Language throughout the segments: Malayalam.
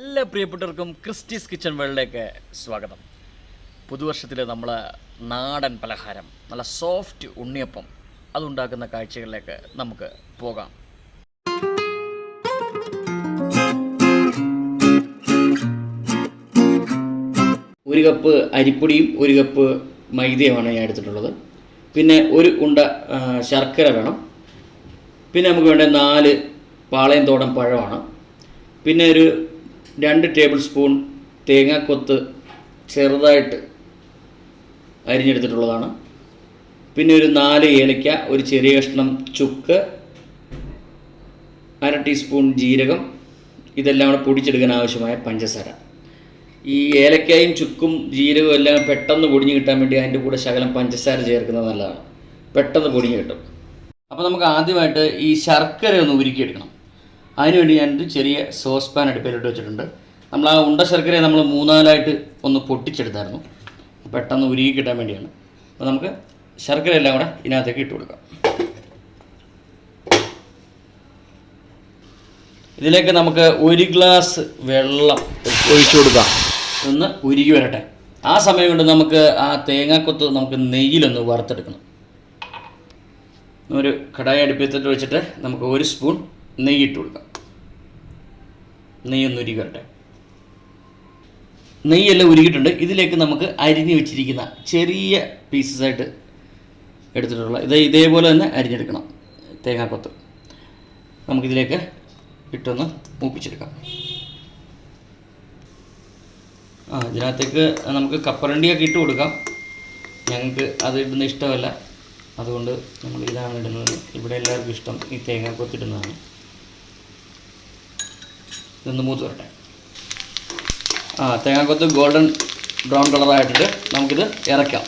എല്ലാ പ്രിയപ്പെട്ടവർക്കും ക്രിസ്റ്റീസ് കിച്ചൺ വേൾഡിലേക്ക് സ്വാഗതം. പുതുവർഷത്തിൽ നമ്മൾ നാടൻ പലഹാരം നല്ല സോഫ്റ്റ് ഉണ്ണിയപ്പം അതുണ്ടാക്കുന്ന കാഴ്ചകളിലേക്ക് നമുക്ക് പോകാം. ഒരു കപ്പ് അരിപ്പൊടിയും ഒരു കപ്പ് മൈദയുമാണ് ഞാൻ എടുത്തിട്ടുള്ളത്. പിന്നെ ഒരു ഉണ്ട ശർക്കര വേണം. പിന്നെ നമുക്ക് വേണ്ട നാല് പാളയം തോടം പഴമാണ്. പിന്നെ ഒരു രണ്ട് ടേബിൾ സ്പൂൺ തേങ്ങാക്കൊത്ത് ചെറുതായിട്ട് അരിഞ്ഞെടുത്തിട്ടുള്ളതാണ്. പിന്നെ ഒരു നാല് ഏലയ്ക്ക ഒരു ചെറിയ കഷ്ണം ചുക്ക് അര ടീസ്പൂൺ ജീരകം ഇതെല്ലാം കൂടെ പൊടിച്ചെടുക്കാൻ ആവശ്യമായ പഞ്ചസാര. ഈ ഏലക്കായും ചുക്കും ജീരകവും എല്ലാം പെട്ടെന്ന് പൊടിഞ്ഞ് കിട്ടാൻ വേണ്ടി അതിന്റെ കൂടെ ശകലം പഞ്ചസാര ചേർക്കുന്നത് നല്ലതാണ്. പെട്ടെന്ന് പൊടിഞ്ഞ് കിട്ടും. അപ്പോൾ നമുക്ക് ആദ്യമായിട്ട് ഈ ശർക്കര ഒന്ന് ഉരുക്കിയെടുക്കണം. അതിനുവേണ്ടി ഞാനൊരു ചെറിയ സോസ് പാൻ അടുപ്പിലോട്ട് വെച്ചിട്ടുണ്ട്. നമ്മൾ ആ ഉണ്ട ശർക്കരയെ നമ്മൾ മൂന്നാലായിട്ട് ഒന്ന് പൊട്ടിച്ചെടുത്തായിരുന്നു. പെട്ടെന്ന് ഉരുകി കിട്ടാൻ വേണ്ടിയാണ്. അപ്പോൾ നമുക്ക് ശർക്കര എല്ലാം കൂടെ ഇതിനകത്തേക്ക് ഇട്ട് കൊടുക്കാം. ഇതിലേക്ക് നമുക്ക് ഒരു ഗ്ലാസ് വെള്ളം ഒഴിച്ചു കൊടുക്കാം. ഒന്ന് ഉരുകി വരട്ടെ. ആ സമയം കൊണ്ട് നമുക്ക് ആ തേങ്ങാക്കൊത്ത് നമുക്ക് നെയ്യിലൊന്ന് വറുത്തെടുക്കണം. ഒരു കടായി അടുപ്പിച്ചിട്ട് വെച്ചിട്ട് നമുക്ക് ഒരു സ്പൂൺ നെയ്യ് ഇട്ട് കൊടുക്കാം. നെയ്യൊന്ന് ഉരുകി വരട്ടെ നെയ്യെല്ലാം ഉരുകിയിട്ടുണ്ട് ഇതിലേക്ക് നമുക്ക് അരിഞ്ഞു വെച്ചിരിക്കുന്ന ചെറിയ പീസസ് ആയിട്ട് എടുത്തിട്ടുള്ള ഇത് ഇതേപോലെ തന്നെ അരിഞ്ഞെടുക്കണം തേങ്ങാക്കൊത്ത്. നമുക്കിതിലേക്ക് ഇട്ടൊന്ന് മൂപ്പിച്ചെടുക്കാം. ആ ഇതിനകത്തേക്ക് നമുക്ക് കപ്പലണ്ടിയൊക്കെ ഇട്ട് കൊടുക്കാം. ഞങ്ങൾക്ക് അത് ഇടുന്ന ഇഷ്ടമല്ല. അതുകൊണ്ട് നമ്മൾ ഇതാണ് ഇടുന്നത്. ഇവിടെ എല്ലാവർക്കും ഇഷ്ടം ഈ തേങ്ങാക്കൊത്തിടുന്നതാണ്. ഇതൊന്ന് മൂത്ത് വരട്ടെ. ആ തേങ്ങാക്കൊത്ത് ഗോൾഡൻ ബ്രൗൺ കളറായിട്ടിട്ട് നമുക്കിത് ഇറക്കാം.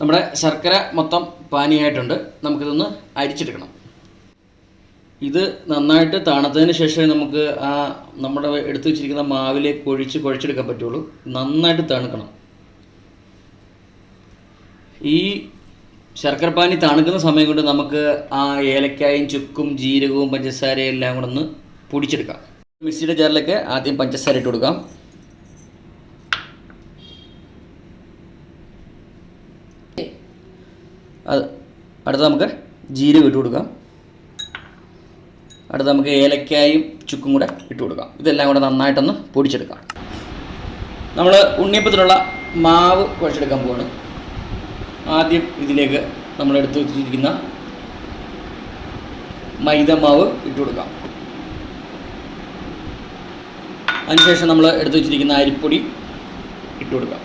നമ്മുടെ ശർക്കര മൊത്തം പാനിയായിട്ടുണ്ട്. നമുക്കിതൊന്ന് അരിച്ചെടുക്കണം. ഇത് നന്നായിട്ട് തണുത്തതിന് ശേഷമേ നമുക്ക് ആ നമ്മുടെ എടുത്തു വെച്ചിരിക്കുന്ന മാവിലേക്ക് ഒഴിച്ച് കുഴച്ചെടുക്കാൻ പറ്റുള്ളൂ. നന്നായിട്ട് തണുക്കണം. ഈ ശർക്കരപ്പാനി തണുക്കുന്ന സമയം കൊണ്ട് നമുക്ക് ആ ഏലക്കായും ചുക്കും ജീരകവും പഞ്ചസാരയും എല്ലാം കൂടെ ഒന്ന് പൊടിച്ചെടുക്കാം. മിക്സിയുടെ ജാറിലേക്ക് ആദ്യം പഞ്ചസാര ഇട്ട് കൊടുക്കാം. അടുത്ത നമുക്ക് ജീരകം ഇട്ട് കൊടുക്കാം. അടുത്ത നമുക്ക് ഏലക്കായും ചുക്കും കൂടെ ഇട്ട് കൊടുക്കാം. ഇതെല്ലാം കൂടെ നന്നായിട്ടൊന്ന് പൊടിച്ചെടുക്കാം. നമ്മൾ ഉണ്ണിയപ്പത്തിനുള്ള മാവ് കുഴച്ചെടുക്കാൻ പോവാണ്. ആദ്യം ഇതിലേക്ക് നമ്മൾ എടുത്ത് വെച്ചിരിക്കുന്ന മൈദ മാവ് ഇട്ട് കൊടുക്കാം. അതിനുശേഷം നമ്മൾ എടുത്തു വെച്ചിരിക്കുന്ന അരിപ്പൊടി ഇട്ട് കൊടുക്കാം.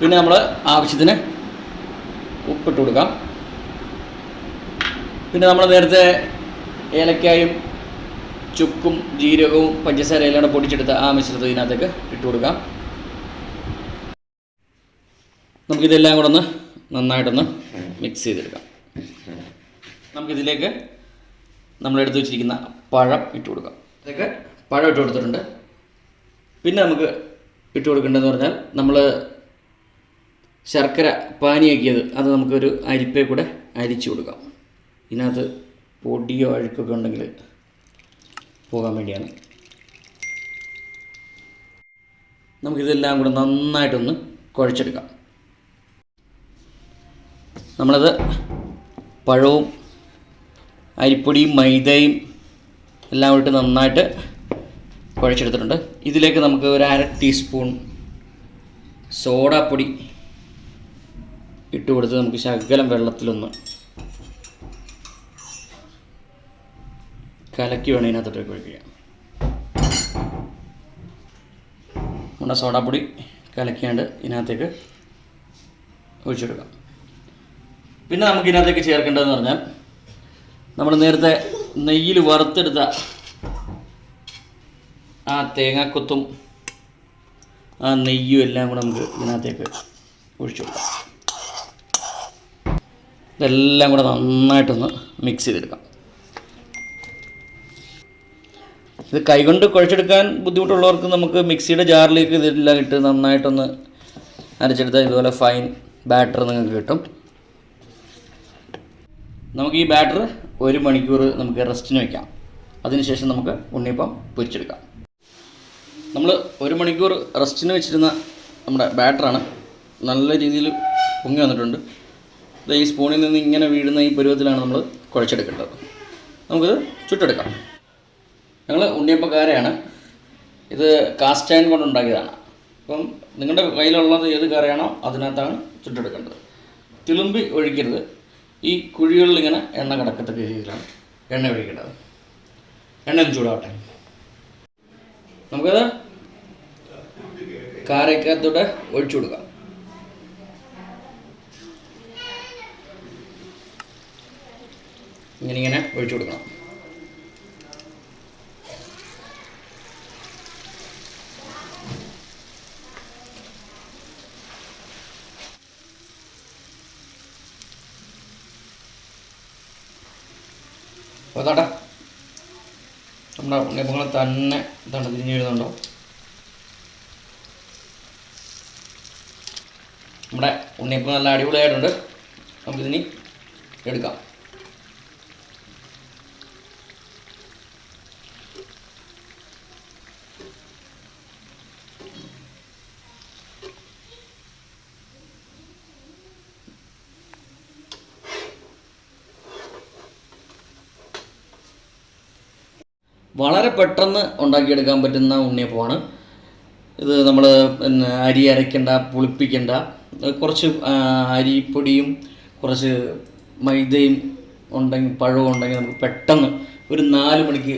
പിന്നെ നമ്മൾ ആവശ്യത്തിന് ഉപ്പിട്ട് കൊടുക്കാം. പിന്നെ നമ്മൾ നേരത്തെ ഏലക്കായും ചുക്കും ജീരകവും പഞ്ചസാര എല്ലാം കൂടെ പൊടിച്ചെടുത്ത ആ മിശ്രിതം ഇതിനകത്തേക്ക് ഇട്ട് കൊടുക്കാം. നമുക്കിതെല്ലാം കൂടെ ഒന്ന് നന്നായിട്ടൊന്ന് മിക്സ് ചെയ്തെടുക്കാം. നമുക്കിതിലേക്ക് നമ്മൾ എടുത്ത് വെച്ചിരിക്കുന്ന പഴം ഇട്ട് കൊടുക്കാം. ഇതൊക്കെ പഴം ഇട്ട് കൊടുത്തിട്ടുണ്ട്. പിന്നെ നമുക്ക് ഇട്ട് കൊടുക്കേണ്ടതെന്ന് പറഞ്ഞാൽ നമ്മൾ ശർക്കര പാനിയാക്കിയത് അത് നമുക്കൊരു അരിപ്പേ കൂടെ അരിച്ചു കൊടുക്കാം. ഇതിനകത്ത് പൊടിയോ അഴുക്കൊക്കെ ഉണ്ടെങ്കിൽ പോകാൻ വേണ്ടിയാണ്. നമുക്കിതെല്ലാം കൂടെ നന്നായിട്ടൊന്ന് കുഴച്ചെടുക്കാം. നമ്മളത് പഴവും അരിപ്പൊടിയും മൈദയും എല്ലാം ഇട്ട് നന്നായിട്ട് കുഴച്ചെടുത്തിട്ടുണ്ട്. ഇതിലേക്ക് നമുക്ക് ഒരു അര ടീസ്പൂൺ സോഡാപ്പൊടി ഇട്ട് കൊടുത്ത് നമുക്ക് ശകലം വെള്ളത്തിലൊന്ന് കലക്കി വേണം ഇതിനകത്തോട്ട് ഒഴിക്കുക നമ്മുടെ സോഡാപ്പൊടി കലക്കിയാണ്ട് ഇതിനകത്തേക്ക് ഒഴിച്ചെടുക്കാം. പിന്നെ നമുക്ക് ഇതിനകത്തേക്ക് ചേർക്കേണ്ടതെന്ന് പറഞ്ഞാൽ നമ്മൾ നേരത്തെ നെയ്യിൽ വറുത്തെടുത്ത ആ തേങ്ങാക്കൊത്തും ആ നെയ്യും എല്ലാം കൂടെ നമുക്ക് ഇതിനകത്തേക്ക് ഒഴിച്ചു ഇതെല്ലാം കൂടെ നന്നായിട്ടൊന്ന് മിക്സ് ചെയ്തെടുക്കാം. ഇത് കൈകൊണ്ട് കുഴച്ചെടുക്കാൻ ബുദ്ധിമുട്ടുള്ളവർക്ക് നമുക്ക് മിക്സിയുടെ ജാറിലേക്ക് ഇതെല്ലാം ഇട്ട് നന്നായിട്ടൊന്ന് അരച്ചെടുത്താൽ ഇതുപോലെ ഫൈൻ ബാറ്റർ നിങ്ങൾക്ക് കിട്ടും. നമുക്ക് ഈ ബാറ്റർ ഒരു മണിക്കൂർ നമുക്ക് റെസ്റ്റിന് വയ്ക്കാം അതിനുശേഷം നമുക്ക് ഉണ്ണിയപ്പം പൊരിച്ചെടുക്കാം. നമ്മൾ ഒരു മണിക്കൂർ റെസ്റ്റിന് വെച്ചിരുന്ന നമ്മുടെ ബാറ്ററാണ് നല്ല രീതിയിൽ പൊങ്ങി വന്നിട്ടുണ്ട്. ഇത് ഈ സ്പൂണിൽ നിന്ന് ഇങ്ങനെ വീഴുന്ന ഈ പരുവത്തിലാണ് നമ്മൾ കുഴച്ചെടുക്കേണ്ടത്. നമുക്കിത് ചുട്ടെടുക്കാം. ഞങ്ങൾ ഉണ്ണിയപ്പക്കാരെയാണ്. ഇത് കാസ്റ്റ് അയൺ കൊണ്ട് ഉണ്ടാക്കിയതാണ് അപ്പം നിങ്ങളുടെ കയ്യിലുള്ളത് ഏത് കറിയാണോ അതിനകത്താണ് ചുട്ടെടുക്കേണ്ടത്. തിളുമ്പി ഒഴിക്കരുത്. ഈ കുഴികളിൽ ഇങ്ങനെ എണ്ണ കിടക്കത്തക്ക രീതിയിലാണ് എണ്ണ ഒഴിക്കേണ്ടത്. എണ്ണ ചൂടാവട്ടെ. നമുക്കത് കാരക്കകത്തോടെ ഒഴിച്ചു കൊടുക്കാം. ഇങ്ങനെ ഇങ്ങനെ ഒഴിച്ചു കൊടുക്കണം. അപ്പോൾ അതാട്ടെ നമ്മുടെ ഉണ്ണിയപ്പങ്ങൾ തന്നെ ഇതാണ് തിരിഞ്ഞ് വരുന്നുണ്ടോ? നമ്മുടെ ഉണ്ണിയപ്പം നല്ല അടിപൊളിയായിട്ടുണ്ട്. നമുക്കിതിനി എടുക്കാം. വളരെ പെട്ടെന്ന് ഉണ്ടാക്കിയെടുക്കാൻ പറ്റുന്ന ഉണ്ണിയപ്പമാണ്. ഇത് നമ്മൾ പിന്നെ അരി അരയ്ക്കേണ്ട പുളിപ്പിക്കേണ്ട. കുറച്ച് അരിപ്പൊടിയും കുറച്ച് മൈദയും ഉണ്ടെങ്കിൽ പഴവും ഉണ്ടെങ്കിൽ നമുക്ക് പെട്ടെന്ന് ഒരു നാല് മണിക്ക്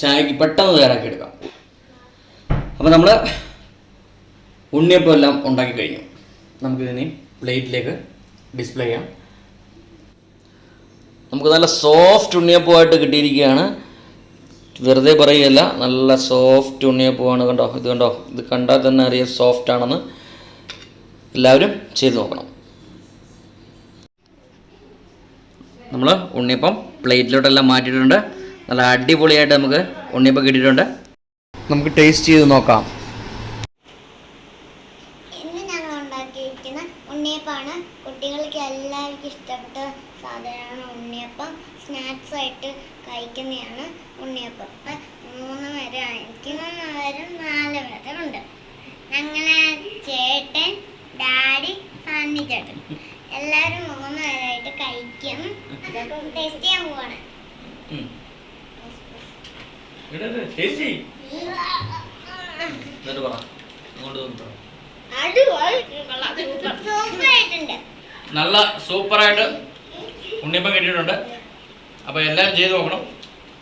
ചായക്ക് പെട്ടെന്ന് തയ്യാറാക്കിയെടുക്കാം. അപ്പോൾ നമ്മൾ ഉണ്ണിയപ്പം എല്ലാം ഉണ്ടാക്കി കഴിഞ്ഞു. നമുക്കിതിനെ പ്ലേറ്റിലേക്ക് ഡിസ്പ്ലേ ചെയ്യാം. നമുക്ക് നല്ല സോഫ്റ്റ് ഉണ്ണിയപ്പമായിട്ട് കിട്ടിയിരിക്കുകയാണ്. വെറുതെ പറയുകയല്ല നല്ല സോഫ്റ്റ് ഉണ്ണിയപ്പമാണ് കണ്ടോ? ഇത് കണ്ടോ? ഇത് കണ്ടാൽ തന്നെ അറിയാം സോഫ്റ്റ് ആണെന്ന്. എല്ലാവരും ചെയ്ത് നോക്കണം. നമ്മൾ ഉണ്ണിയപ്പം പ്ലേറ്റിലോട്ടെല്ലാം മാറ്റിയിട്ടുണ്ട്. നല്ല അടിപൊളിയായിട്ട് നമുക്ക് ഉണ്ണിയപ്പം കിട്ടിയിട്ടുണ്ട്. നമുക്ക് ടേസ്റ്റ് ചെയ്ത് നോക്കാം. ഉണ്ണിയപ്പം സ്നാക്സ് ആയിട്ട് കഴിക്കുന്നതാണ് ഉണ്ണിയപ്പം. ഇപ്പം മൂന്ന് വരെ എനിക്ക് മൂന്ന് നേരം നാല് വരെ ഉണ്ട് ഞങ്ങളെ ചേട്ടൻ ഡാഡി സാന്നി ചേട്ടൻ. എല്ലാവരും മൂന്ന് പേരായിട്ട് കഴിക്കും. ടേസ്റ്റ് ചെയ്യാൻ പോവാണ്. നല്ല സൂപ്പറായിട്ട് ഉണ്ണിയപ്പം കിട്ടിയിട്ടുണ്ട് അപ്പോൾ എല്ലാവരും ചെയ്ത് നോക്കണം.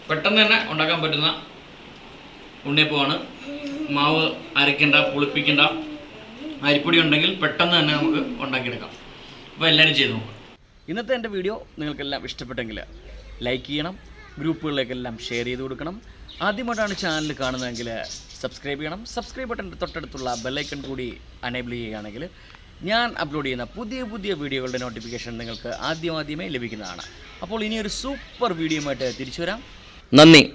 പെട്ടെന്ന് തന്നെ ഉണ്ടാക്കാൻ പറ്റുന്ന ഉണ്ണിയപ്പമാണ്. മാവ് അരയ്ക്കണ്ട പുളിപ്പിക്കണ്ട. അരിപ്പൊടി ഉണ്ടെങ്കിൽ പെട്ടെന്ന് തന്നെ നമുക്ക് ഉണ്ടാക്കിയെടുക്കാം. അപ്പോൾ എല്ലാവരും ചെയ്ത് നോക്കണം. ഇന്നത്തെ എന്റെ വീഡിയോ നിങ്ങൾക്കെല്ലാം ഇഷ്ടപ്പെട്ടെങ്കിൽ ലൈക്ക് ചെയ്യണം ഗ്രൂപ്പുകളിലേക്കെല്ലാം ഷെയർ ചെയ്ത് കൊടുക്കണം. ആദ്യമായിട്ടാണ് ചാനൽ കാണുന്നതെങ്കിൽ സബ്സ്ക്രൈബ് ചെയ്യണം. സബ്സ്ക്രൈബ് ബട്ടന്റെ തൊട്ടടുത്തുള്ള ബെല്ലൈക്കൺ കൂടി അനേബിൾ ചെയ്യുകയാണെങ്കിൽ ഞാൻ അപ്ലോഡ് ചെയ്യുന്ന പുതിയ പുതിയ വീഡിയോകളുടെ നോട്ടിഫിക്കേഷൻ നിങ്ങൾക്ക് ആദ്യമാദ്യമേ ലഭിക്കുന്നതാണ്. അപ്പോൾ ഇനിയൊരു സൂപ്പർ വീഡിയോയുമായിട്ട് തിരിച്ചു വരാം. നന്ദി.